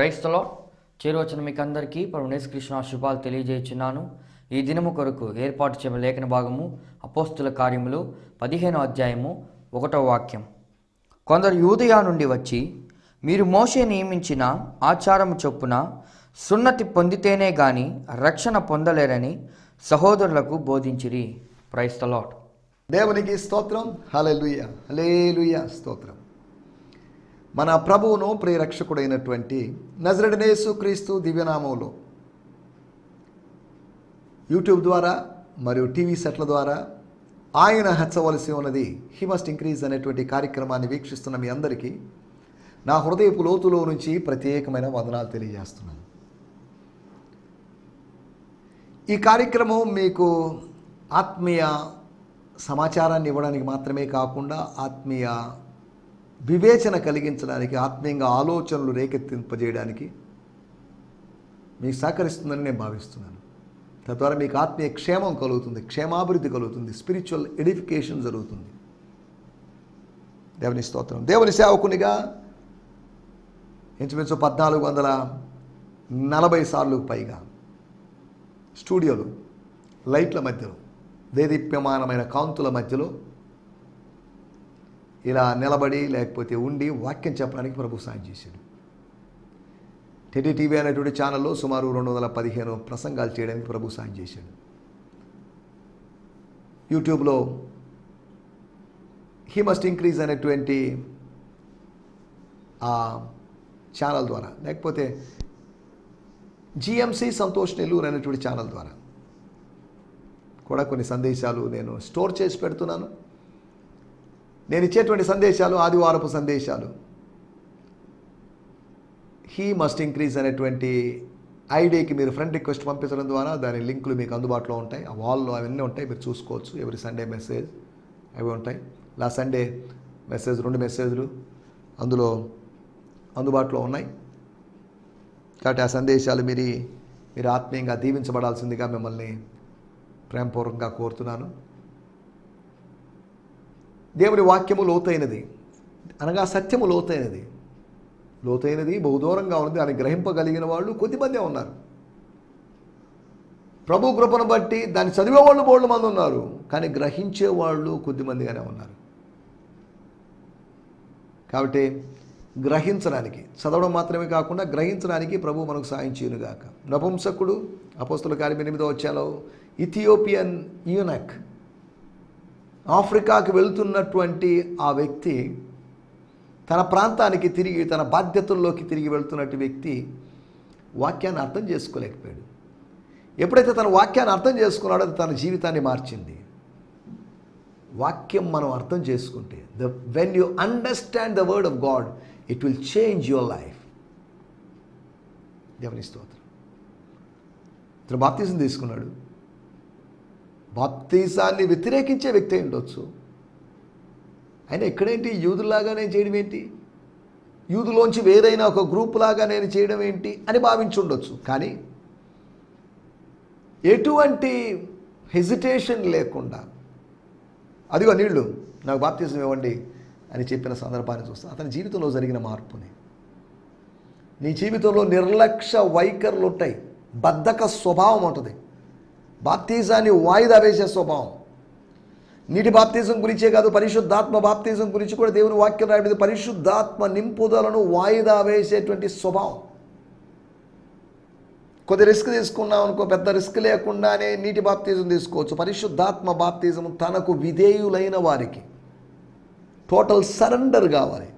క్రైస్తలో చేరువచ్చిన మీకు అందరికీ పరమేశ్ కృష్ణ శుభాలు తెలియజేయుచున్నాను. ఈ దినము కొరకు ఏర్పాటు చేయబడిన లేఖన భాగము అపోస్తుల కార్యములు పదిహేనో అధ్యాయము ఒకటో వాక్యం. కొందరు యూదయా నుండి వచ్చి మీరు మోసే నియమించిన ఆచారము చొప్పున సున్నతి పొందితేనే గాని రక్షణ పొందలేరని సహోదరులకు బోధించిరి. క్రైస్తలాట్ దేవునికి స్తోత్రం. హలే హలేలుయ స్తోత్రం. మన ప్రభువును ప్రియరక్షకుడైనటువంటి నజరడనేసు క్రీస్తు దివ్యనామంలో యూట్యూబ్ ద్వారా మరియు టీవీ సెట్ల ద్వారా ఆయన హెచ్చవలసి ఉన్నది హీ మస్ట్ ఇంక్రీజ్ అనేటువంటి కార్యక్రమాన్ని వీక్షిస్తున్న మీ అందరికీ నా హృదయపు లోతులో నుంచి ప్రత్యేకమైన వందనాలు తెలియజేస్తున్నాను. ఈ కార్యక్రమం మీకు ఆత్మీయ సమాచారాన్ని ఇవ్వడానికి మాత్రమే కాకుండా ఆత్మీయ వివేచన కలిగించడానికి ఆత్మీయంగా ఆలోచనలు రేకెత్తింపజేయడానికి మీకు సహకరిస్తుందని నేను భావిస్తున్నాను. తద్వారా మీకు ఆత్మీయ క్షేమం కలుగుతుంది క్షేమాభివృద్ధి కలుగుతుంది స్పిరిచువల్ ఎడిఫికేషన్ జరుగుతుంది. దేవుని స్తోత్రం. దేవుని సేవకునిగా ఇంచుమించు పద్నాలుగు వందల నలభై సార్లు పైగా స్టూడియోలు లైట్ల మధ్యలో దేదీప్యమానమైన కాంతుల మధ్యలో ఇలా నిలబడి లేకపోతే ఉండి వాక్యం చెప్పడానికి ప్రభు సాయం చేశాడు. టెటీ టీవీ అనేటువంటి ఛానల్లో సుమారు రెండు వందల పదిహేను ప్రసంగాలు చేయడానికి ప్రభు సాయం చేశాడు. యూట్యూబ్లో హీ మస్ట్ ఇంక్రీజ్ అనేటువంటి ఆ ఛానల్ ద్వారా లేకపోతే జిఎంసి సంతోష్ నెల్లూరు అనేటువంటి ఛానల్ ద్వారా కూడా కొన్ని సందేశాలు నేను స్టోర్ చేసి పెడుతున్నాను. నేను ఇచ్చేటువంటి సందేశాలు ఆదివారపు సందేశాలు. హీ మస్ట్ ఇంక్రీజ్ అనేటువంటి ఐడికి మీరు ఫ్రెండ్ రిక్వెస్ట్ పంపించడం ద్వారా దాని లింకులు మీకు అందుబాటులో ఉంటాయి. ఆ వాల్లో అవన్నీ ఉంటాయి. మీరు చూసుకోవచ్చు. ఎవ్రీ సండే మెసేజ్ అవి ఉంటాయి. లాస్ట్ సండే మెసేజ్ రెండు మెసేజ్లు అందులో అందుబాటులో ఉన్నాయి. కాబట్టి ఆ సందేశాలు మీరు మీరు ఆత్మీయంగా దీవించబడాల్సిందిగా మిమ్మల్ని ప్రేమపూర్వకంగా కోరుతున్నాను. దేవుడి వాక్యము లోతైనది. అనగా సత్యము లోతైనది. లోతైనది బహుదూరంగా ఉంది దాన్ని గ్రహింపగలిగిన వాళ్ళు కొద్దిమందే ఉన్నారు. ప్రభు కృపను బట్టి దాన్ని చదివే వాళ్ళు బోళ్ళు మంది ఉన్నారు. కానీ గ్రహించే వాళ్ళు కొద్దిమందిగానే ఉన్నారు. కాబట్టి గ్రహించడానికి చదవడం మాత్రమే కాకుండా గ్రహించడానికి ప్రభు మనకు సాయం చేయనుగాక. నపుంసకుడు అపోస్తుల కార్యం ఎనిమిదో వచ్చాలో ఇథియోపియన్ యూనక్ ఆఫ్రికాకి వెళ్తున్నటువంటి ఆ వ్యక్తి తన ప్రాంతానికి తిరిగి తన బాధ్యతల్లోకి తిరిగి వెళ్తున్నట్టు వ్యక్తి వాక్యాన్ని అర్థం చేసుకోలేకపోయాడు. ఎప్పుడైతే తన వాక్యాన్ని అర్థం చేసుకున్నాడో అది తన జీవితాన్ని మార్చింది. వాక్యం మనం అర్థం చేసుకుంటే the when you understand the word of God it will change your life దేవుని స్తోత్రం. ఇతను బాప్తీసం తీసుకున్నాడు. బాప్తీసాన్ని వ్యతిరేకించే వ్యక్తి అయి ఉండొచ్చు. ఆయన ఎక్కడేంటి యూదులాగా నేను చేయడం ఏంటి? యూదులోంచి వేరైన ఒక గ్రూప్ లాగా నేను చేయడం ఏంటి అని భావించి ఉండొచ్చు. కానీ ఎటువంటి హెజిటేషన్ లేకుండా అదిగో నీళ్ళు నాకు బాప్తీసం ఇవ్వండి అని చెప్పిన సందర్భాన్ని చూస్తే. అతని జీవితంలో జరిగిన మార్పుని. నీ జీవితంలో నిర్లక్ష్య వైఖరులు ఉంటాయి. బద్ధక స్వభావం ఉంటుంది. బాప్తీజాన్ని వాయిదా వేసే స్వభావం. నీటి బాప్తీజం గురించే కాదు పరిశుద్ధాత్మ బాప్తీజం గురించి కూడా దేవుని వాక్యం రాయబడింది. పరిశుద్ధాత్మ నింపుదలను వాయిదా వేసేటువంటి స్వభావం. కొద్ది రిస్క్ తీసుకున్నాం అనుకో పెద్ద రిస్క్ లేకుండానే నీటి బాప్తీజం తీసుకోవచ్చు. పరిశుద్ధాత్మ బాప్తీజం తనకు విధేయులైన వారికి టోటల్ సరెండర్ కావాలి.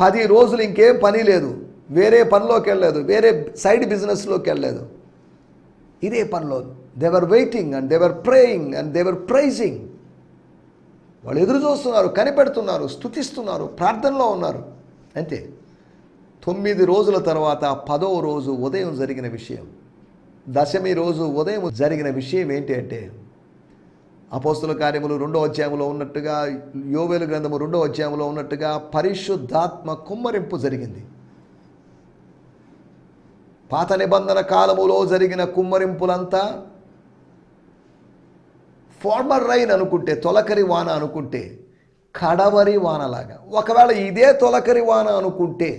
పది రోజులు ఇంకేం పని లేదు. వేరే పనిలోకి వెళ్ళలేదు. వేరే సైడ్ బిజినెస్లోకి వెళ్ళలేదు. ఇదే పనిలో they're waiting and they're praying and they're praising వాళ్ళు ఎదురు చూస్తున్నారు కనిపెడుతున్నారు స్థుతిస్తున్నారు ప్రార్థనలో ఉన్నారు. అంతే. తొమ్మిది రోజుల తర్వాత పదవ రోజు ఉదయం జరిగిన విషయం. దశమి రోజు ఉదయం జరిగిన విషయం ఏంటి అంటే అపోస్తుల కార్యములు రెండో అధ్యాయంలో ఉన్నట్టుగా యోవేలు గ్రంథము రెండో అధ్యాయంలో ఉన్నట్టుగా పరిశుద్ధాత్మ కుమ్మరింపు జరిగింది. పాత నిబంధన కాలములో జరిగిన కుమ్మరింపులంతా ఫార్మర్ రైన్ అనుకుంటే తొలకరి వాన అనుకుంటే కడవరి వానలాగా. ఒకవేళ ఇదే తొలకరి వాన అనుకుంటే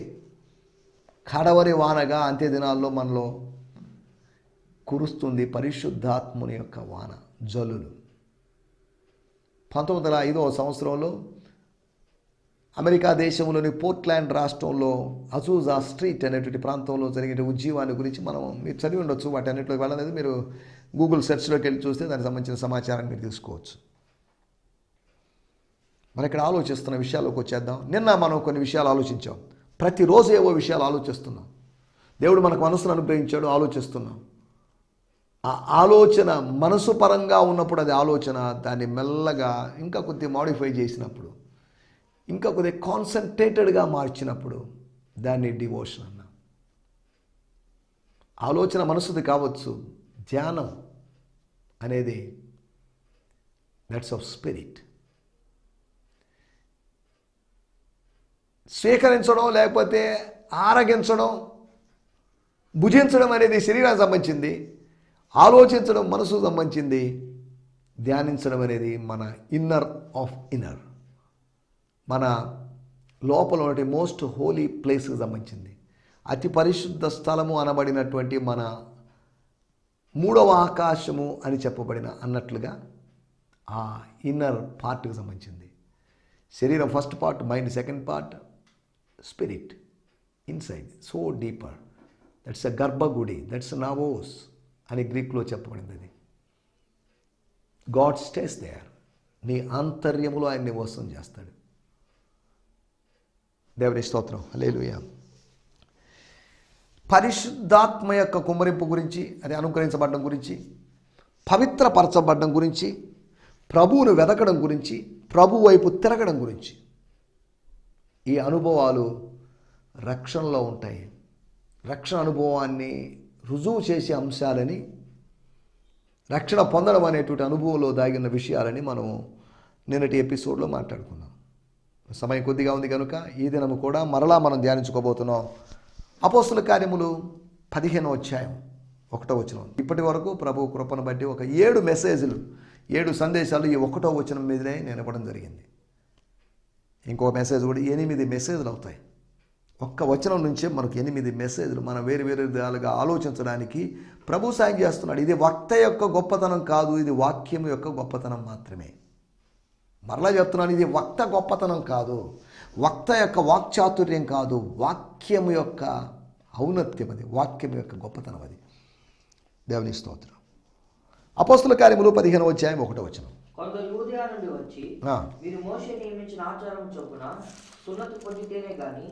కడవరి వానగా అంత్య దినాల్లో మనలో కురుస్తుంది పరిశుద్ధాత్ముని యొక్క వాన జల్లులు పంతొమ్మిది వందల ఐదవ సంవత్సరంలో అమెరికా దేశంలోని పోర్ట్లాండ్ రాష్ట్రంలో అజూజా స్ట్రీట్ అనేటువంటి ప్రాంతంలో జరిగిన ఉద్యమాన్ని గురించి మనం మీరు చదివి ఉండొచ్చు. వాటి అన్నింటిలోకి వెళ్ళలేదు మీరు గూగుల్ సెర్చ్లోకి వెళ్ళి చూస్తే దానికి సంబంధించిన సమాచారాన్ని మీరు తీసుకోవచ్చు మరి ఇక్కడ ఆలోచిస్తున్న విషయాల్లోకి వచ్చేద్దాం. నిన్న మనం కొన్ని విషయాలు ఆలోచించాం. ప్రతిరోజు ఏవో విషయాలు ఆలోచిస్తున్నాం. దేవుడు మనకు మనసును అనుగ్రహించాడు ఆలోచిస్తున్నాం. ఆ ఆలోచన మనసు పరంగా ఉన్నప్పుడు అది ఆలోచన దాన్ని మెల్లగా ఇంకా కొద్దిగా మాడిఫై చేసినప్పుడు ఇంకా కొద్దిగా కాన్సన్ట్రేటెడ్గా మార్చినప్పుడు దాన్ని డివోషన్ అన్న. ఆలోచన మనసుది కావచ్చు ధ్యానం అనేది దట్స్ ఆఫ్ స్పిరిట్ స్వీకరించడం లేకపోతే ఆరగించడం భుజించడం అనేది శరీరానికి సంబంధించింది ఆలోచించడం మనసుకు సంబంధించింది ధ్యానించడం అనేది మన ఇన్నర్ ఆఫ్ ఇన్నర్ మన లోపల ఉన్నటువంటి మోస్ట్ హోలీ ప్లేస్కి సంబంధించింది. అతి పరిశుద్ధ స్థలము అనబడినటువంటి మన మూడవ ఆకాశము అని చెప్పబడిన అన్నట్లుగా ఆ ఇన్నర్ పార్ట్కి సంబంధించింది. శరీరం first part mind second part spirit inside so deeper that's a గర్భగుడి దట్స్ నవోస్ అని గ్రీక్లో చెప్పబడింది. అది గాడ్ స్టేస్ దేర్ నీ ఆంతర్యములో ఆయన నివాసం చేస్తాడు. దేవుని స్తోత్రం. లేలుయ పరిశుద్ధాత్మ యొక్క కుమ్మరింపు గురించి అది అనుగ్రహించబడడం గురించి పవిత్రపరచబడడం గురించి ప్రభువును వెతకడం గురించి ప్రభు వైపు తిరగడం గురించి ఈ అనుభవాలు రక్షణలో ఉంటాయి. రక్షణ అనుభవాన్ని రుజువు చేసే అంశాలని రక్షణ పొందడం అనేటువంటి అనుభవంలో దాగిన విషయాలని మనం నిన్నటి ఎపిసోడ్లో మాట్లాడుకున్నాం. సమయం కొద్దిగా ఉంది కనుక ఈ దినము కూడా మరలా మనం ధ్యానించుకోబోతున్నాం. అపోస్తుల కార్యములు పదిహేను అధ్యాయం ఒకటో వచనం. ఇప్పటి వరకు ప్రభు కృపను బట్టి ఒక ఏడు మెసేజ్లు ఏడు సందేశాలు ఈ ఒకటో వచనం మీదనే నేను ఇవ్వడం జరిగింది. ఇంకో మెసేజ్ కూడా ఎనిమిది మెసేజ్లు అవుతాయి. ఒక్క వచనం నుంచే మనకు ఎనిమిది మెసేజ్లు మనం వేరు వేరు విధాలుగా ఆలోచించడానికి ప్రభు సాయం చేస్తున్నాడు. ఇది వక్త యొక్క గొప్పతనం కాదు ఇది వాక్యం యొక్క గొప్పతనం మాత్రమే. మరలా చెప్తున్నాను ఇది వక్త గొప్పతనం కాదు. వక్త యొక్క వాక్చాతుర్యం కాదు వాక్యం యొక్క ఔన్నత్యం అది వాక్యం యొక్క గొప్పతనం అది. దేవుని స్తోత్రం. అపోస్తుల కార్యములు పదిహేను అధ్యాయం ఒకటో వచనం. కొందరు యూదయా నుండి వచ్చి ఆ. వీరు మోషే నియమించిన ఆచారం చొప్పున సున్నతి పొందితేనే గాని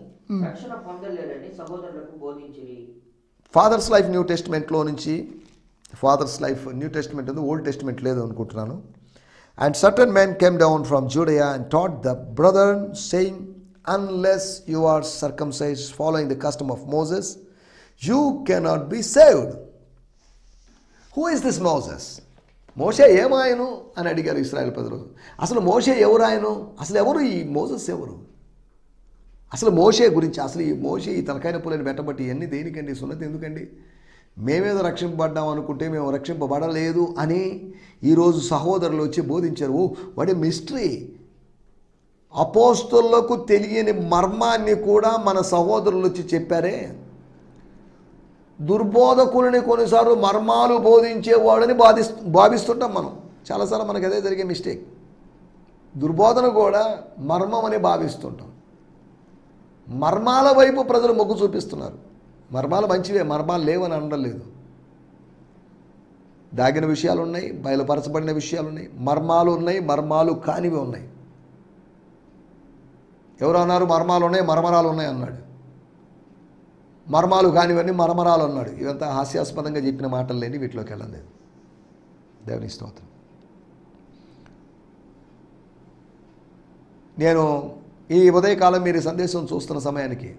రక్షణ పొందలేరని సహోదరులకు బోధించిరి. ఫాదర్స్ లైఫ్ న్యూ టెస్ట్మెంట్లో నుంచి ఫాదర్స్ లైఫ్ న్యూ టెస్ట్మెంట్ ఉంది ఓల్డ్ టెస్ట్మెంట్ లేదు అనుకుంటున్నాను. And certain man came down from Judea and taught the brother saying unless you are circumcise following the custom of Moses you cannot be saved who is this Moses మోసే ఏమాయను? అని అడిగారు Israel ప్రజలు. అసలు మోసే ఎవరాయను? అసలు ఎవరు ఈ మోజెస్ ఎవరు? అసలు మోసే గురించి అసలు ఈ మోసే ఈ తలకాయన పులని పెట్టబట్టి ఇవన్నీ దేనికండి? సున్నతి ఎందుకండి? మేమేదో రక్షింపబడ్డాం అనుకుంటే మేము రక్షింపబడలేదు అని ఈరోజు సహోదరులు వచ్చి బోధించారు. ఓ వాడి మిస్టరీ. అపోస్తులకు తెలియని మర్మాన్ని కూడా మన సహోదరులు వచ్చి చెప్పారే. దుర్బోధకులని కొన్నిసార్లు మర్మాలు బోధించేవాడని బాధిస్ భావిస్తుంటాం మనం. చాలాసార్లు మనకు అదే జరిగే మిస్టేక్. దుర్బోధన కూడా మర్మం అని భావిస్తుంటాం. మర్మాల వైపు ప్రజలు మొగ్గు చూపిస్తున్నారు. మర్మాలు మంచివే మర్మాలు లేవని అనడం లేదు. దాగిన విషయాలు ఉన్నాయి బయలుపరచబడిన విషయాలు ఉన్నాయి మర్మాలు ఉన్నాయి మర్మాలు కానివి ఉన్నాయి. ఎవరు అన్నారు మర్మాలు ఉన్నాయి మర్మరాలు ఉన్నాయి అన్నాడు. మర్మాలు కానివన్నీ మర్మరాలు అన్నాడు. ఇవంతా హాస్యాస్పదంగా చెప్పిన మాటలు లేని వీటిలోకి వెళ్ళలేదు దేవుని స్తోత్రం. నేను ఈ ఉదయకాలం మీరు సందేశం చూస్తున్న సమయానికి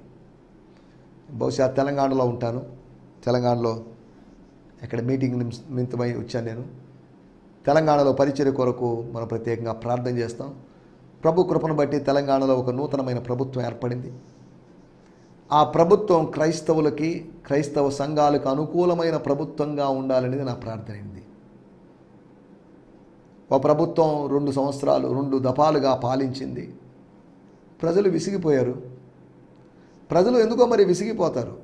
బహుశా తెలంగాణలో ఉంటాను. తెలంగాణలో ఇక్కడ మీటింగ్ నిమిత్తమై వచ్చాను నేను. తెలంగాణలో పరిచర్య కొరకు మనం ప్రత్యేకంగా ప్రార్థన చేస్తాం. ప్రభు కృపను బట్టి తెలంగాణలో ఒక నూతనమైన ప్రభుత్వం ఏర్పడింది. ఆ ప్రభుత్వం క్రైస్తవులకి క్రైస్తవ సంఘాలకు అనుకూలమైన ప్రభుత్వంగా ఉండాలనేది నా ప్రార్థన అయింది. ఒక ప్రభుత్వం రెండు సంవత్సరాలు రెండు దఫాలుగా పాలించింది. ప్రజలు విసిగిపోయారు. ప్రజలు ఎందుకో మరి విసిగిపోతారు.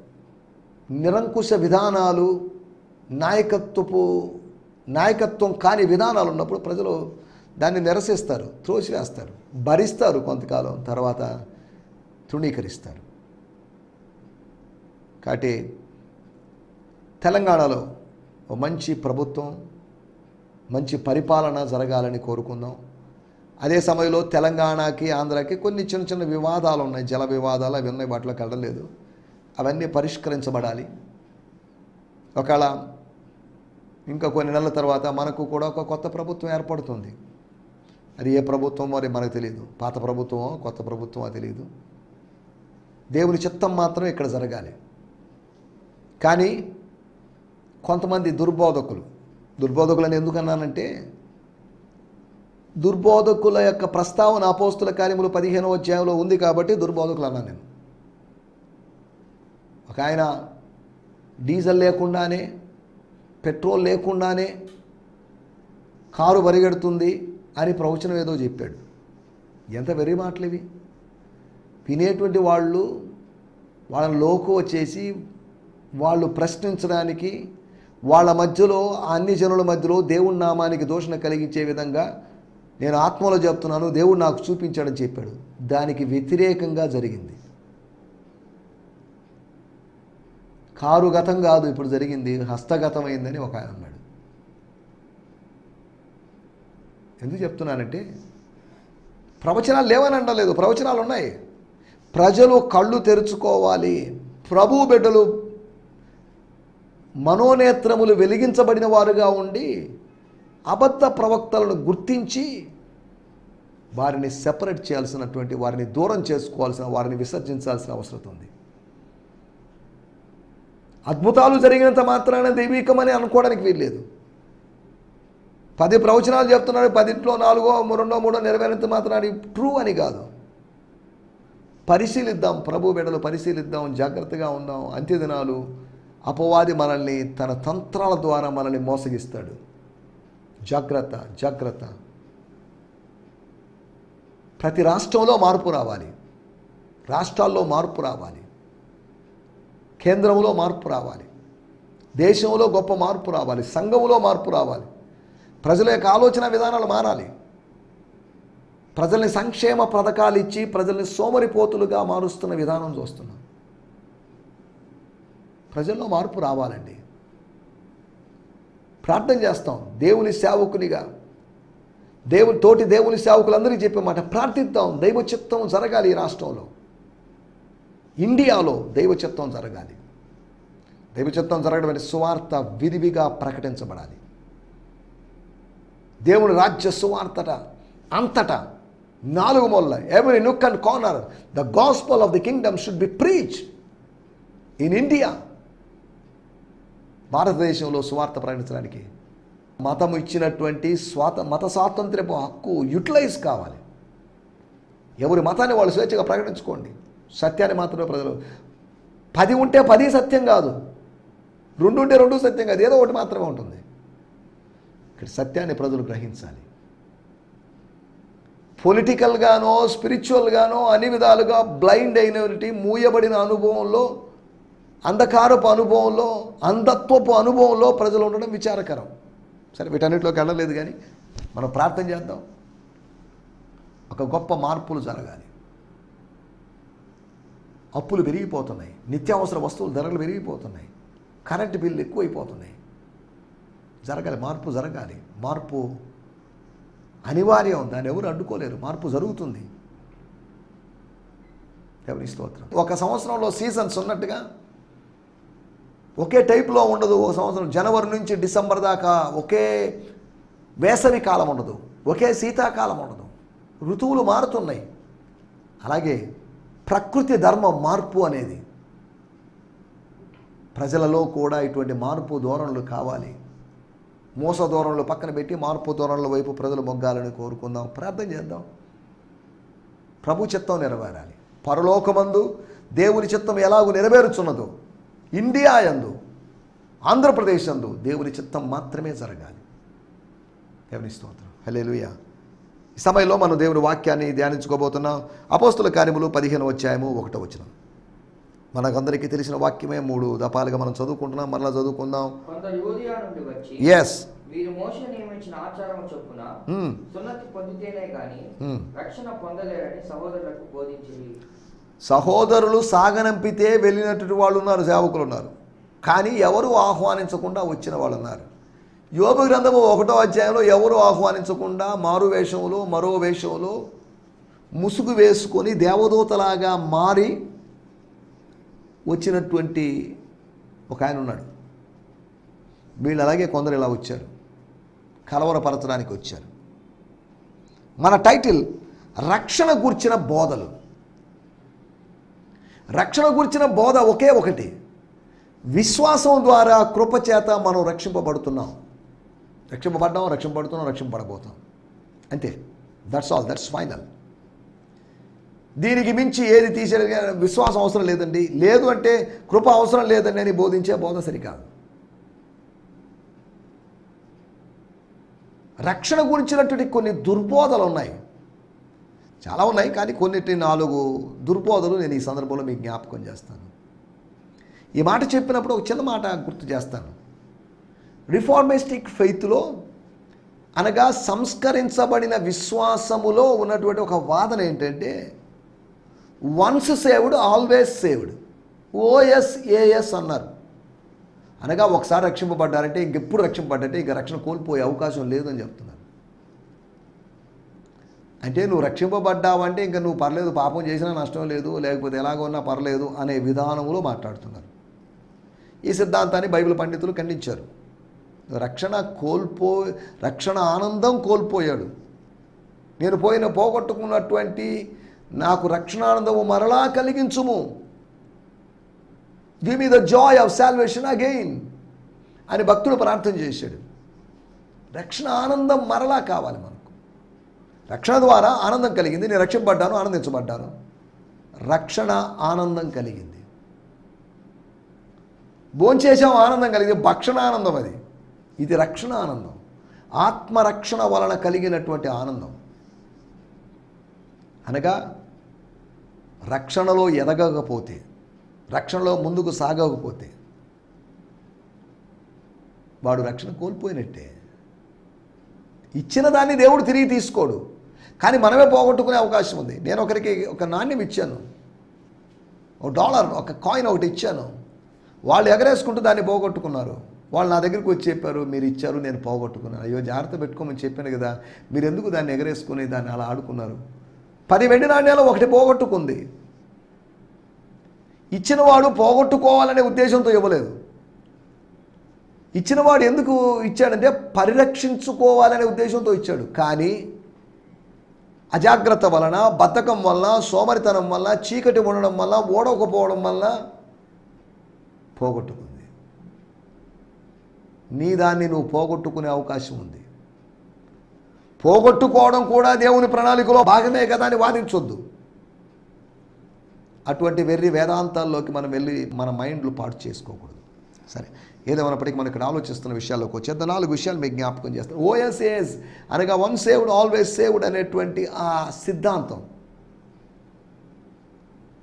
నిరంకుశ విధానాలు నాయకత్వపు నాయకత్వం కాని విధానాలు ఉన్నప్పుడు ప్రజలు దాన్ని నిరసిస్తారు త్రోసివేస్తారు భరిస్తారు కొంతకాలం తర్వాత తృణీకరిస్తారు. కాబట్టి తెలంగాణలో మంచి ప్రభుత్వం మంచి పరిపాలన జరగాలని కోరుకుందాం. అదే సమయంలో తెలంగాణకి ఆంధ్రాకి కొన్ని చిన్న చిన్న వివాదాలు ఉన్నాయి. జల వివాదాలు అవి ఉన్నాయి. వాటిలోకి వెళ్ళలేదు అవన్నీ పరిష్కరించబడాలి. ఒకవేళ ఇంకా కొన్ని నెలల తర్వాత మనకు కూడా ఒక కొత్త ప్రభుత్వం ఏర్పడుతుంది. అది ఏ ప్రభుత్వం మరి మనకు తెలియదు. పాత ప్రభుత్వమో కొత్త ప్రభుత్వమో తెలియదు. దేవుని చిత్తం మాత్రం ఇక్కడ జరగాలి. కానీ కొంతమంది దుర్బోధకులు దుర్బోధకులు అని ఎందుకన్నానంటే దుర్బోధకుల యొక్క ప్రస్తావన అపోస్తుల కార్యములు పదిహేనవ అధ్యాయంలో ఉంది కాబట్టి దుర్బోధకులు అన్నాను నేను. ఒక ఆయన డీజిల్ లేకుండానే పెట్రోల్ లేకుండానే కారు పరిగెడుతుంది అని ప్రవచనం ఏదో చెప్పాడు. ఎంత వెరీ మాటలు ఇవి వినేటువంటి వాళ్ళు వాళ్ళని లోకు వచ్చేసి వాళ్ళు ప్రశ్నించడానికి వాళ్ళ మధ్యలో అన్ని జనుల మధ్యలో దేవుడి నామానికి దూషణ కలిగించే విధంగా నేను ఆత్మలో చెప్తున్నాను దేవుడు నాకు చూపించాడని చెప్పాడు. దానికి వ్యతిరేకంగా జరిగింది. కారు గతం కాదు ఇప్పుడు జరిగింది. హస్తగతం అయిందని ఒక ఆయన అన్నాడు. ఎందుకు చెప్తున్నానంటే ప్రవచనాలు లేవని అనలేదు. ప్రవచనాలు ఉన్నాయి. ప్రజలు కళ్ళు తెరుచుకోవాలి. ప్రభు బిడ్డలు మనోనేత్రములు వెలిగించబడిన వారుగా ఉండి అబద్ధ ప్రవక్తలను గుర్తించి వారిని సెపరేట్ చేయాల్సినటువంటి వారిని దూరం చేసుకోవాల్సిన వారిని విసర్జించాల్సిన అవసరం ఉంది. అద్భుతాలు జరిగినంత మాత్రాన దైవీకమని అనుకోవడానికి వీల్లేదు. పది ప్రవచనాలు చెప్తున్నాడు పదింట్లో నాలుగో రెండో మూడో నెరవేరినంత మాత్రాన్ని ట్రూ అని కాదు. పరిశీలిద్దాం ప్రభు బిడ్డలు పరిశీలిద్దాం జాగ్రత్తగా ఉందాం అంత్యదినాలు అపవాది మనల్ని తన తంత్రాల ద్వారా మనల్ని మోసగిస్తాడు. జాగ్రత్త జాగ్రత్త. ప్రతి రాష్ట్రంలో మార్పు రావాలి. రాష్ట్రాల్లో మార్పు రావాలి. కేంద్రంలో మార్పు రావాలి. దేశంలో గొప్ప మార్పు రావాలి. సంఘంలో మార్పు రావాలి. ప్రజల యొక్క ఆలోచన విధానాలు మారాలి. ప్రజల్ని సంక్షేమ పథకాలు ఇచ్చి ప్రజల్ని సోమరిపోతులుగా మారుస్తున్న విధానం చూస్తున్నాం. ప్రజల్లో మార్పు రావాలండి. ప్రార్థన చేస్తాం. దేవుని సేవకునిగా. దేవుని తోటి దేవుని సేవకులందరికీ చెప్పే మాట ప్రార్థిద్దాం. దైవ చిత్తం జరగాలి ఈ రాష్ట్రంలో. ఇండియాలో దైవ చిత్తం జరగాలి. దైవ చిత్తం జరగడం అంటే సువార్త విరివిగా ప్రకటించబడాలి. దేవుని రాజ్య సువార్తట అంతటా నాలుగు మూల every nook and corner the gospel of the kingdom should be preach in India భారతదేశంలో సువార్త ప్రకటించడానికి మతం ఇచ్చినటువంటి స్వాత మత స్వాతంత్ర్యపు హక్కు యూటిలైజ్ కావాలి. ఎవరి మతాన్ని వాళ్ళు స్వేచ్ఛగా ప్రకటించుకోండి. సత్యాన్ని మాత్రమే ప్రజలు పది ఉంటే పది సత్యం కాదు. రెండు ఉంటే రెండు సత్యం కాదు. ఏదో ఒకటి మాత్రమే ఉంటుంది. ఇక్కడ సత్యాన్ని ప్రజలు గ్రహించాలి. పొలిటికల్గానో స్పిరిచువల్గానో అన్ని విధాలుగా బ్లైండ్ అయినటువంటి మూయబడిన అనుభవంలో అంధకారపు అనుభవంలో అంధత్వపు అనుభవంలో ప్రజలు ఉండడం విచారకరం. సరే వీటన్నిటిలోకి వెళ్ళలేదు కానీ మనం ప్రార్థన చేద్దాం. ఒక గొప్ప మార్పులు జరగాలి. అప్పులు పెరిగిపోతున్నాయి. నిత్యావసర వస్తువుల ధరలు పెరిగిపోతున్నాయి. కరెంటు బిల్లు ఎక్కువైపోతున్నాయి. జరగాలి మార్పు జరగాలి. మార్పు అనివార్యం. దాన్ని ఎవరు అడ్డుకోలేరు. మార్పు జరుగుతుంది. ఎవరి స్తోత్రం. ఒక సంవత్సరంలో సీజన్స్ ఉన్నట్టుగా ఒకే టైప్లో ఉండదు ఒక సంవత్సరం. జనవరి నుంచి డిసెంబర్ దాకా ఒకే వేసవి కాలం ఉండదు. ఒకే శీతాకాలం ఉండదు. ఋతువులు మారుతున్నాయి. అలాగే ప్రకృతి ధర్మం మార్పు అనేది ప్రజలలో కూడా ఇటువంటి మార్పు ధోరణులు కావాలి. మోస ధోరణులు పక్కన పెట్టి మార్పు ధోరణుల వైపు ప్రజలు మొగ్గాలని కోరుకుందాం. ప్రార్థన చేద్దాం. ప్రభు చిత్తం నెరవేరాలి. పరలోకమందు దేవుని చిత్తం ఎలాగూ నెరవేరుచున్నదో ఇండియా యందు ఆంధ్రప్రదేశ్ యందు దేవుని చిత్తం మాత్రమే జరగాలి. దేవుని స్తోత్రం. హల్లెలూయా. ఈ సమయంలో మనం దేవుని వాక్యాన్ని ధ్యానించుకోబోతున్నాం. అపోస్తుల కార్యములు పదిహేను అధ్యాయము ఒకటో వచనం. మనకందరికీ తెలిసిన వాక్యమే మూడు దపాలుగా మనం చదువుకుంటున్నాం మరలా చదువుకుందాం. ఎస్ వీరు మోష నియమించిన ఆచారం చొప్పున సున్నతి పొందితేనే గాని Hmm. రక్షణ పొందలేరని సహోదరులకు బోధించింది సహోదరులు సాగనంపితే వెళ్ళినటువంటి వాళ్ళు ఉన్నారు సేవకులు ఉన్నారు. కానీ ఎవరు ఆహ్వానించకుండా వచ్చిన వాళ్ళు ఉన్నారు. యోగ గ్రంథము ఒకటో అధ్యాయంలో ఎవరు ఆహ్వానించకుండా మారు వేషంలో మరో వేషంలో ముసుగు వేసుకొని దేవదూతలాగా మారి వచ్చినటువంటి ఒక ఆయన ఉన్నాడు. వీళ్ళు అలాగే కొందరు ఇలా వచ్చారు. కలవరపరచడానికి వచ్చారు. మన టైటిల్ రక్షణ గూర్చిన బోధలు. రక్షణ గురించిన బోధ ఒకే ఒకటి. విశ్వాసం ద్వారా కృపచేత మనం రక్షింపబడుతున్నాం. రక్షింపబడ్డాం రక్షింపబడుతున్నాం రక్షింపబడబోతాం. అంతే. దట్స్ ఆల్ దట్స్ ఫైనల్ దీనికి మించి ఏది తీసే విశ్వాసం అవసరం లేదండి. లేదు అంటే కృప అవసరం లేదండి అని బోధించే బోధ సరికాదు. రక్షణ గురించినటువంటి కొన్ని దుర్బోధలు ఉన్నాయి. చాలా ఉన్నాయి కానీ కొన్నిటి నాలుగు దుర్బోధలు నేను ఈ సందర్భంలో మీకు జ్ఞాపకం చేస్తాను. ఈ మాట చెప్పినప్పుడు ఒక చిన్న మాట గుర్తు చేస్తాను. రిఫార్మిస్టిక్ ఫెయిత్లో అనగా సంస్కరించబడిన విశ్వాసములో ఉన్నటువంటి ఒక వాదన ఏంటంటే once saved always saved OSAS అన్నారు. అనగా ఒకసారి రక్షింపబడ్డారంటే ఇంకెప్పుడు రక్షింపబడ్డంటే ఇంక రక్షణ కోల్పోయే అవకాశం లేదని చెప్తున్నారు. అంటే నువ్వు రక్షింపబడ్డావంటే ఇంకా నువ్వు పర్లేదు పాపం చేసినా నష్టం లేదు లేకపోతే ఎలాగ ఉన్నా పర్లేదు అనే విధానంలో మాట్లాడుతున్నారు. ఈ సిద్ధాంతాన్ని బైబిల్ పండితులు ఖండించారు. రక్షణ కోల్పో రక్షణ ఆనందం కోల్పోయాడు. నేను పోయిన పోగొట్టుకున్నటువంటి నాకు రక్షణ ఆనందము మరలా కలిగించుము. Give me the joy of salvation again అని భక్తుడు ప్రార్థన చేశాడు. రక్షణ ఆనందం మరలా కావాలి మనకు. రక్షణ ద్వారా ఆనందం కలిగింది. నేను రక్షింపడ్డాను ఆనందించబడ్డాను. రక్షణ ఆనందం కలిగింది. భోంచేసాం ఆనందం కలిగింది. భక్షణ ఆనందం అది. ఇది రక్షణ ఆనందం. ఆత్మరక్షణ వలన కలిగినటువంటి ఆనందం. అనగా రక్షణలో ఎదగకపోతే రక్షణలో ముందుకు సాగకపోతే వాడు రక్షణ కోల్పోయినట్టే. ఇచ్చిన దాన్ని దేవుడు తిరిగి తీసుకోడు. కానీ మనమే పోగొట్టుకునే అవకాశం ఉంది. నేను ఒకరికి ఒక నాణ్యం ఇచ్చాను. ఒక డాలర్ ఒక కాయిన్ ఒకటి ఇచ్చాను. వాళ్ళు ఎగరేసుకుంటూ దాన్ని పోగొట్టుకున్నారు. వాళ్ళు నా దగ్గరికి వచ్చి చెప్పారు మీరు ఇచ్చారు నేను పోగొట్టుకున్నాను. అయ్యో జాగ్రత్త పెట్టుకోమని చెప్పాను కదా. మీరు ఎందుకు దాన్ని ఎగరేసుకుని దాన్ని అలా ఆడుకున్నారు? పది వెండి నాణ్యాలు ఒకటి పోగొట్టుకుంది. ఇచ్చినవాడు పోగొట్టుకోవాలనే ఉద్దేశంతో ఇవ్వలేదు. ఇచ్చినవాడు ఎందుకు ఇచ్చాడంటే పరిరక్షించుకోవాలనే ఉద్దేశంతో ఇచ్చాడు. కానీ అజాగ్రత్త వలన బద్ధకం వలన సోమరితనం వల్ల చీకటి ఉండడం వల్ల ఓడకపోవడం వల్ల పోగొట్టుకుంది. నీ దాన్ని నువ్వు పోగొట్టుకునే అవకాశం ఉంది. పోగొట్టుకోవడం కూడా దేవుని ప్రణాళికలో భాగమే కదా అని వాదించొద్దు. అటువంటి వెర్రి వేదాంతాల్లోకి మనం వెళ్ళి మన మైండ్లు పాటు చేసుకోకూడదు. సరే ఏదేమైనప్పటికీ మనం ఇక్కడ ఆలోచిస్తున్న విషయాల్లోకి వచ్చేద్దాం. నాలుగు విషయాలు మీకు జ్ఞాపకం చేస్తాను. ఓఎస్ఏఎస్ అనగా వన్ సేవ్డ్ ఆల్వేస్ సేవ్డ్ అనేటువంటి ఆ సిద్ధాంతం.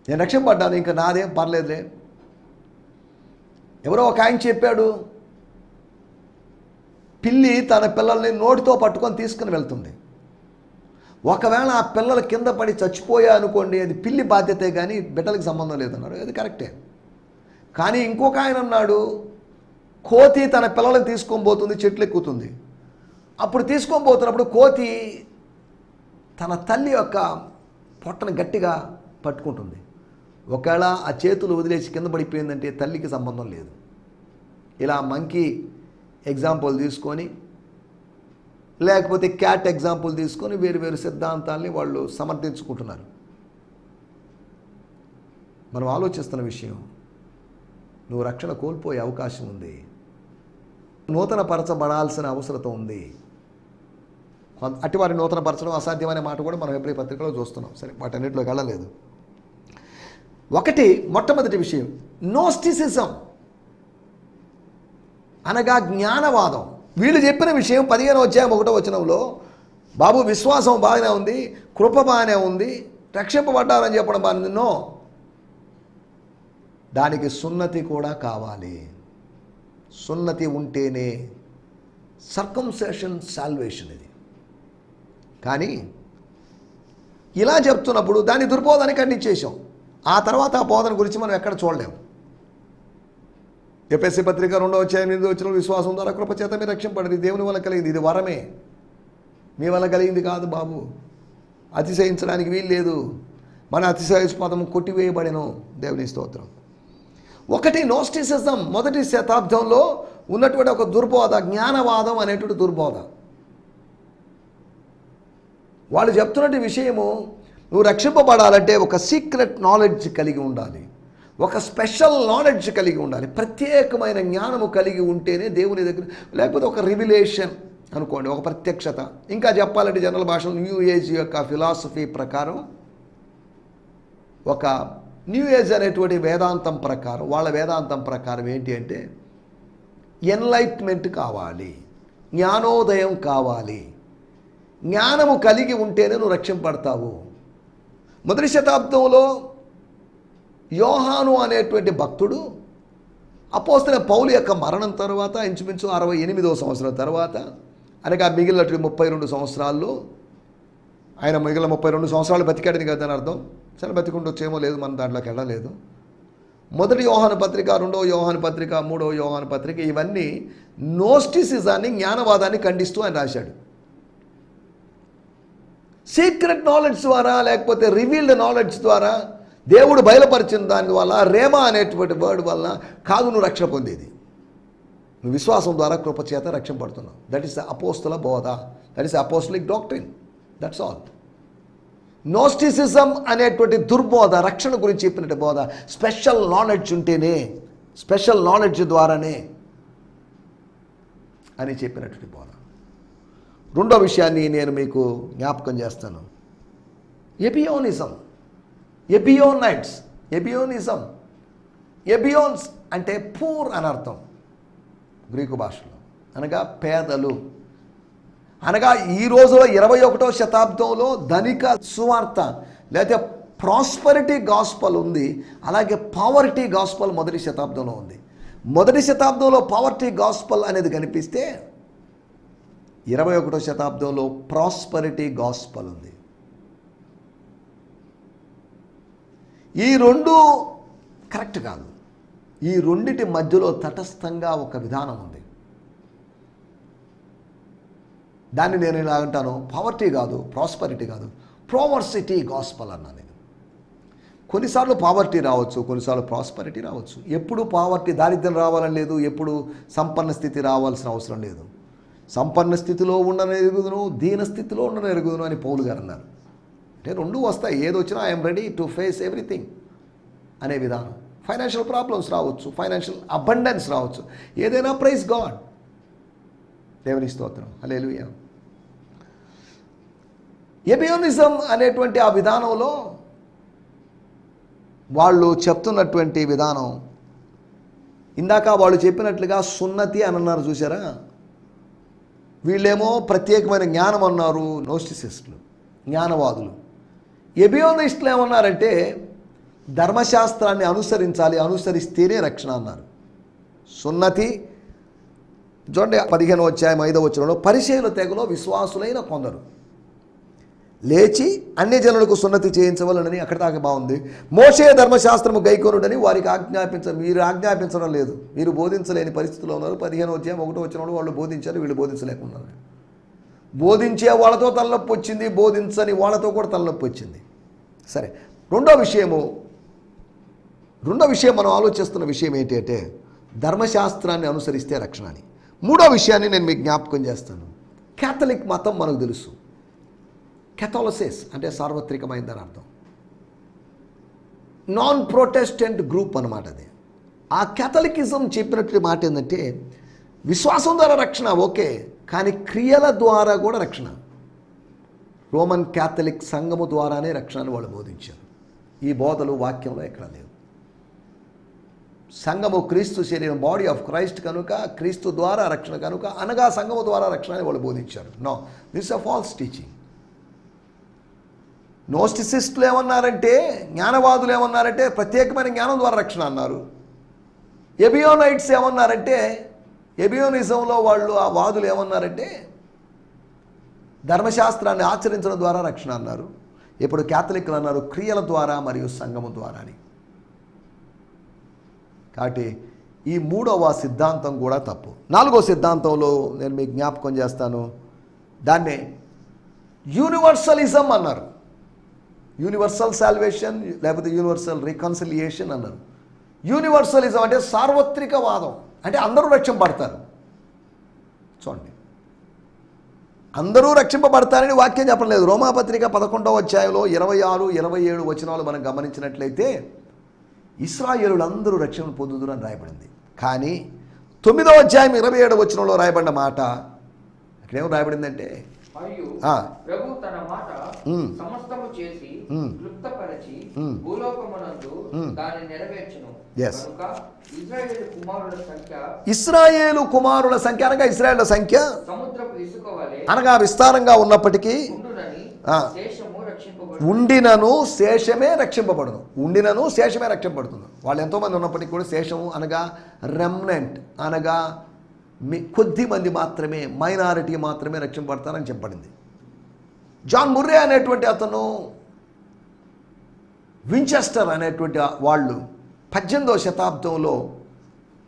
నేను రక్షింపడ్డాను ఇంకా నాదేం పర్లేదులే. ఎవరో ఒక ఆయన చెప్పాడు పిల్లి తన పిల్లల్ని నోటితో పట్టుకొని తీసుకుని వెళ్తుంది. ఒకవేళ ఆ పిల్లలు కింద పడి చచ్చిపోయా అనుకోండి అది పిల్లి బాధ్యతే కానీ బిడ్డలకు సంబంధం లేదన్నారు. అది కరెక్టే. కానీ ఇంకొక ఆయన అన్నాడు కోతి తన పిల్లలను తీసుకొని పోతుంది చెట్లు ఎక్కుతుంది. అప్పుడు తీసుకొని పోతున్నప్పుడు కోతి తన తల్లి యొక్క పొట్టను గట్టిగా పట్టుకుంటుంది. ఒకవేళ ఆ చేతులు వదిలేసి కింద పడిపోయిందంటే తల్లికి సంబంధం లేదు. ఇలా మంకీ ఎగ్జాంపుల్ తీసుకొని లేకపోతే క్యాట్ ఎగ్జాంపుల్ తీసుకొని వేరు వేరు సిద్ధాంతాల్ని వాళ్ళు సమర్థించుకుంటున్నారు. మనం ఆలోచిస్తున్న విషయం నువ్వు రక్షణ కోల్పోయే అవకాశం ఉంది. నూతన పరచబడాల్సిన అవసరత ఉంది. కొంత నూతన పరచడం అసాధ్యమనే మాట కూడా మనం ఎప్పుడీ పత్రికలో చూస్తున్నాం. సరే వాటన్నిటిలోకి వెళ్ళలేదు. ఒకటి మొట్టమొదటి విషయం నోస్టిసిజం అనగా జ్ఞానవాదం. వీళ్ళు చెప్పిన విషయం పదిహేను అధ్యాయం ఒకటో వచనంలో బాబు విశ్వాసం బాగానే ఉంది కృప బాగానే ఉంది రక్షింపబడ్డారని చెప్పడం బాగానే నో. దానికి సున్నతి కూడా కావాలి. సున్నతి ఉంటేనే సర్కంసేషన్ సాల్వేషన్ ఇది. కానీ ఇలా చెప్తున్నప్పుడు దాని దుర్బోధని ఖండించేసాం ఆ తర్వాత ఆ బోధన గురించి మనం ఎక్కడ చూడలేము ఎపిఎస్సి పత్రిక రెండో వచ్చాయి ఎనిమిది వచ్చిన విశ్వాసం ద్వారా కృపచేత మీరు రక్షింపడింది దేవుని వల్ల కలిగింది. ఇది వరమే. మీ వల్ల కలిగింది కాదు బాబు. అతిశయించడానికి వీలు లేదు మన అతిశయస్పదం కొట్టివేయబడిను. దేవుని స్తోత్రం. ఒకటి నోస్టిసిజం మొదటి శతాబ్దంలో ఉన్నటువంటి ఒక దుర్బోధ జ్ఞానవాదం అనేటువంటి దుర్బోధ. వాళ్ళు చెప్తున్నటువంటి విషయము నువ్వు రక్షింపబడాలంటే ఒక సీక్రెట్ నాలెడ్జ్ కలిగి ఉండాలి. ఒక స్పెషల్ నాలెడ్జ్ కలిగి ఉండాలి. ప్రత్యేకమైన జ్ఞానము కలిగి ఉంటేనే దేవుని దగ్గర లేకపోతే ఒక రివిలేషన్ అనుకోండి ఒక ప్రత్యక్షత. ఇంకా చెప్పాలంటే జనరల్ భాషలో న్యూ ఏజ్ యొక్క ఫిలాసఫీ ప్రకారం ఒక న్యూ ఏజ్ అనేటువంటి వేదాంతం ప్రకారం వాళ్ళ వేదాంతం ప్రకారం ఏంటి అంటే ఎన్లైట్మెంట్ కావాలి జ్ఞానోదయం కావాలి. జ్ఞానము కలిగి ఉంటేనే నువ్వు రక్షింపడతావు మొదటి శతాబ్దంలో యోహాను అనేటువంటి భక్తుడు అపోస్తున్న పౌలు యొక్క మరణం తర్వాత ఇంచుమించు అరవై ఎనిమిదవ సంవత్సరం తర్వాత అనగా మిగిలినటువంటి ముప్పై రెండు సంవత్సరాల్లో ఆయన మిగిలిన ముప్పై రెండు సంవత్సరాలు బతికాడని కదా అని అర్థం. సరే బతికుండొచ్చేమో లేదు మనం దాంట్లోకి వెళ్ళలేదు. మొదటి యోహాను పత్రిక రెండవ యోహాను పత్రిక మూడవ యోహాను పత్రిక ఇవన్నీ నోస్టిసిజాన్ని జ్ఞానవాదాన్ని ఖండిస్తూ ఆయన రాశాడు. సీక్రెట్ నాలెడ్జ్ ద్వారా లేకపోతే రివీల్డ్ నాలెడ్జ్ ద్వారా దేవుడు బయలుపరిచిన దాని వల్ల రేమ అనేటువంటి వర్డ్ వల్ల కాదు నువ్వు రక్షణ పొందేది. నువ్వు విశ్వాసం ద్వారా కృపచేత రక్షింపడుతున్నావు దట్ ఈస్ ద అపోస్తుల బోధ that is apostolic doctrine that's all gnosticism అనేటువంటి దుర్బోధ రక్షణ గురించి చెప్పినట్టు బోధ. స్పెషల్ నాలెడ్జ్ ఉంటేనే స్పెషల్ నాలెడ్జ్ ద్వారానే అని చెప్పినటువంటి బోధ. రెండో విషయాన్ని నేను మీకు జ్ఞాపకం చేస్తాను. ఎబియోనిజం ఎబియోనైట్స్ ఎబియోనిజం ఎబియోన్స్ అంటే పూర్ అని అర్థం. గ్రీకు భాషలో అనగా పేదలు. అనగా ఈ రోజులో ఇరవై ఒకటో శతాబ్దంలో ధనిక సువార్త లేకపోతే ప్రాస్పరిటీ గాస్పల్ ఉంది అలాగే పావర్టీ గాస్పల్ మొదటి శతాబ్దంలో ఉంది. మొదటి శతాబ్దంలో పావర్టీ గాస్పల్ అనేది కనిపిస్తే ఇరవై ఒకటో శతాబ్దంలో ప్రాస్పరిటీ గాస్పల్ ఉంది. ఈ రెండు కరెక్ట్ కాదు. ఈ రెండిటి మధ్యలో తటస్థంగా ఒక విధానం ఉంది. దాన్ని నేను ఇలా అంటాను పవర్టీ కాదు ప్రాస్పరిటీ కాదు. ప్రోవర్సిటీ గాస్పల్ అన్నా నేను. కొన్నిసార్లు పావర్టీ రావచ్చు కొన్నిసార్లు ప్రాస్పరిటీ రావచ్చు. ఎప్పుడు పావర్టీ దారిద్ర్యం రావాలని లేదు ఎప్పుడు సంపన్న స్థితి రావాల్సిన అవసరం లేదు. సంపన్న స్థితిలో ఉండను ఎరుగుదును దీన స్థితిలో ఉండను ఎరుగుదును అని పౌలు గారు అన్నారు. అంటే రెండు వస్తాయి ఏది వచ్చినా I'm ready to face everything అనే విధానం. ఫైనాన్షియల్ ప్రాబ్లమ్స్ రావచ్చు ఫైనాన్షియల్ అబండెన్స్ రావచ్చు. ఏదైనా ప్రైజ్ గాడ్ దేవుని స్తోత్రం. హల్లెలూయా ఎబియోనిజం అనేటువంటి ఆ విధానంలో వాళ్ళు చెప్తున్నటువంటి విధానం. ఇందాక వాళ్ళు చెప్పినట్లుగా సున్నతి అని అన్నారు చూసారా వీళ్ళేమో ప్రత్యేకమైన జ్ఞానం అన్నారు నోస్టిసిస్టులు జ్ఞానవాదులు. ఎబియోనిస్టులు ఏమన్నారంటే ధర్మశాస్త్రాన్ని అనుసరించాలి అనుసరిస్తేనే రక్షణ అన్నారు. సున్నతి చూడండి పదిహేను వచ్చాయి ఐదవ వచ్చినలో పరిశీల తెగలో విశ్వాసులైన కొందరు. లేచి అన్ని జనులకు సున్నతి చేయించవలనని అక్కడ దాకా బాగుంది. మోషే ధర్మశాస్త్రము గైకొనుడని వారికి ఆజ్ఞాపించ మీరు ఆజ్ఞాపించడం లేదు. మీరు బోధించలేని పరిస్థితిలో ఉన్నారు. పదిహేను అధ్యాయం ఒకటో వచ్చిన వాళ్ళు బోధించారు వీళ్ళు బోధించలేకున్నారు. బోధించే వాళ్ళతో తలనొప్పి వచ్చింది బోధించని వాళ్ళతో కూడా తలనొప్పి వచ్చింది. సరే రెండో విషయము రెండో విషయం మనం ఆలోచిస్తున్న విషయం ఏంటంటే ధర్మశాస్త్రాన్ని అనుసరిస్తే రక్షణ అని మూడో విషయాన్ని నేను మీకు జ్ఞాపకం చేస్తాను. క్యాథలిక్ మతం మనకు తెలుసు. కెథాలసిస్ అంటే సార్వత్రికమైందని అర్థం. నాన్ ప్రొటెస్టెంట్ గ్రూప్ అనమాట అది. ఆ కెథలికిజం చెప్పినట్టు మాట ఏంటంటే విశ్వాసం ద్వారా రక్షణ ఓకే కానీ క్రియల ద్వారా కూడా రక్షణ. రోమన్ క్యాథలిక్ సంఘము ద్వారానే రక్షణను వాళ్ళు బోధించారు. ఈ బోధలు వాక్యంలో ఎక్కడ లేవు. సంఘము క్రీస్తు శరీరం బాడీ ఆఫ్ క్రైస్ట్ కనుక క్రీస్తు ద్వారా రక్షణ కనుక అనగా సంఘము ద్వారా రక్షణ అని వాళ్ళు బోధించారు. Know this a false teaching నోస్టిసిస్టులు ఏమన్నారంటే జ్ఞానవాదులు ఏమన్నారంటే ప్రత్యేకమైన జ్ఞానం ద్వారా రక్షణ అన్నారు. ఎబియోనైట్స్ ఏమన్నారంటే ఎబియోనిజంలో వాళ్ళు ఆ వాదులు ఏమన్నారంటే ధర్మశాస్త్రాన్ని ఆచరించడం ద్వారా రక్షణ అన్నారు. ఇప్పుడు క్యాథలిక్లు అన్నారు క్రియల ద్వారా మరియు సంగము ద్వారా అని కాబట్టి ఈ మూడవ సిద్ధాంతం కూడా తప్పు. నాలుగో సిద్ధాంతంలో నేను మీకు జ్ఞాపకం చేస్తాను. దాన్నే యూనివర్సలిజం అన్నారు. యూనివర్సల్ సాల్వేషన్ లేకపోతే యూనివర్సల్ రికన్సిలియేషన్ అన్నారు. యూనివర్సలిజం అంటే సార్వత్రికవాదం. అంటే అందరూ రక్షింపబడతారు. చూడండి. అందరూ రక్షింపబడతారని వాక్యం చెప్పలేదు రోమాపత్రిక పదకొండవ అధ్యాయంలో ఇరవై ఆరు ఇరవై ఏడు వచనాలు మనం గమనించినట్లయితే ఇస్రాయేలులు అందరూ రక్షణ పొందుదురు అని రాయబడింది. కానీ తొమ్మిదవ అధ్యాయం ఇరవై ఏడవ వచనంలో రాయబడిన మాట అక్కడేమో రాయబడిందంటే ప్రభు తన మాట. సమస్తము చేసి. క్లుప్తపరచి. భూలోకమునందు. దాన్ని నెరవేర్చును ఇస్రాయేలు కుమారుల సంఖ్య అనగా ఇస్రాయేళ్ళ సంఖ్య అనగా విస్తారంగా ఉన్నప్పటికీ ఉండునని. శేషము రక్షింపబడు ఉండినను శేషమే రక్షింపబడును ఉండినను శేషమే రక్షింపబడుతుంది వాళ్ళు ఎంతోమంది ఉన్నప్పటికీ కూడా శేషము అనగా రెమ్నెంట్ అనగా కొద్ది మంది మాత్రమే మైనారిటీ మాత్రమే రక్షింపడతారని చెప్పబడింది. జాన్ ముర్రే అనేటువంటి అతను వించెస్టర్ అనేటువంటి వాళ్ళు పద్దెనిమిదవ శతాబ్దంలో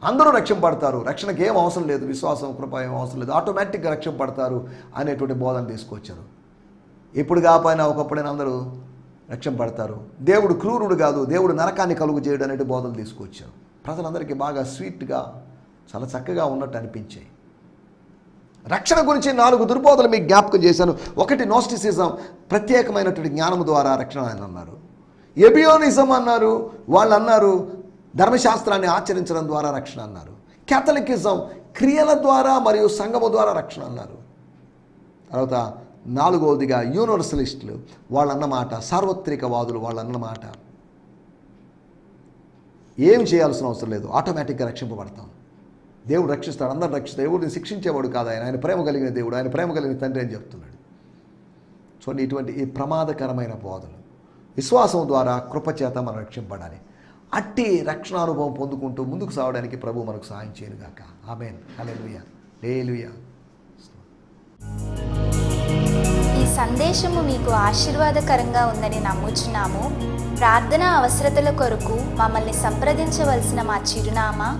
అందరూ రక్షింపడతారు రక్షణకి ఏం అవసరం లేదు విశ్వాసం కృప ఏం అవసరం లేదు ఆటోమేటిక్గా రక్షింపడతారు అనేటువంటి బోధన తీసుకొచ్చారు. ఇప్పుడు కాకపోయినా ఒకప్పుడైనా అందరూ రక్షింపడతారు దేవుడు క్రూరుడు కాదు దేవుడు నరకాన్ని కలుగు చేయడం అనేటి బోధలు తీసుకొచ్చారు. ప్రజలందరికీ బాగా స్వీట్గా చాలా చక్కగా ఉన్నట్టు అనిపించాయి. రక్షణ గురించి నాలుగు దుర్బోధలు మీకు జ్ఞాపకం చేశాను. ఒకటి నోస్టిసిజం ప్రత్యేకమైనటువంటి జ్ఞానం ద్వారా రక్షణ అని అన్నారు. ఎబియోనిజం అన్నారు. వాళ్ళు అన్నారు ధర్మశాస్త్రాన్ని ఆచరించడం ద్వారా రక్షణ అన్నారు. క్యాథలికిజం క్రియల ద్వారా మరియు సంఘము ద్వారా రక్షణ అన్నారు. తర్వాత నాలుగవదిగా యూనివర్సలిస్టులు వాళ్ళన్న మాట సార్వత్రికవాదులు వాళ్ళన్న మాట ఏం చేయాల్సిన అవసరం లేదు ఆటోమేటిక్గా రక్షింపబడతాం. దేవుడు రక్షిస్తాడు అందరు రక్షిస్తాడు. ఎవరిని శిక్షించేవాడు కాదు ఆయన. ఆయన ప్రేమ కలిగిన దేవుడు ఆయన ప్రేమ కలిగిన తండ్రి అని చెప్తున్నాడు. చూడండి ఇటువంటి ఈ ప్రమాదకరమైన బోధలు విశ్వాసం ద్వారా కృపచేత మనం రక్షింపడాలి అట్టి రక్షణ అనుభవం పొందుకుంటూ ముందుకు సాగడానికి ప్రభు మనకు సహాయం చేయనుగాక ఆమెన్. హల్లెలూయా. లేలుయా ఈ సందేశము మీకు ఆశీర్వాదకరంగా ఉందని నమ్ముచున్నాము. ప్రార్థన అవసరతల కొరకు మమ్మల్ని సంప్రదించవలసిన మా చిరునామా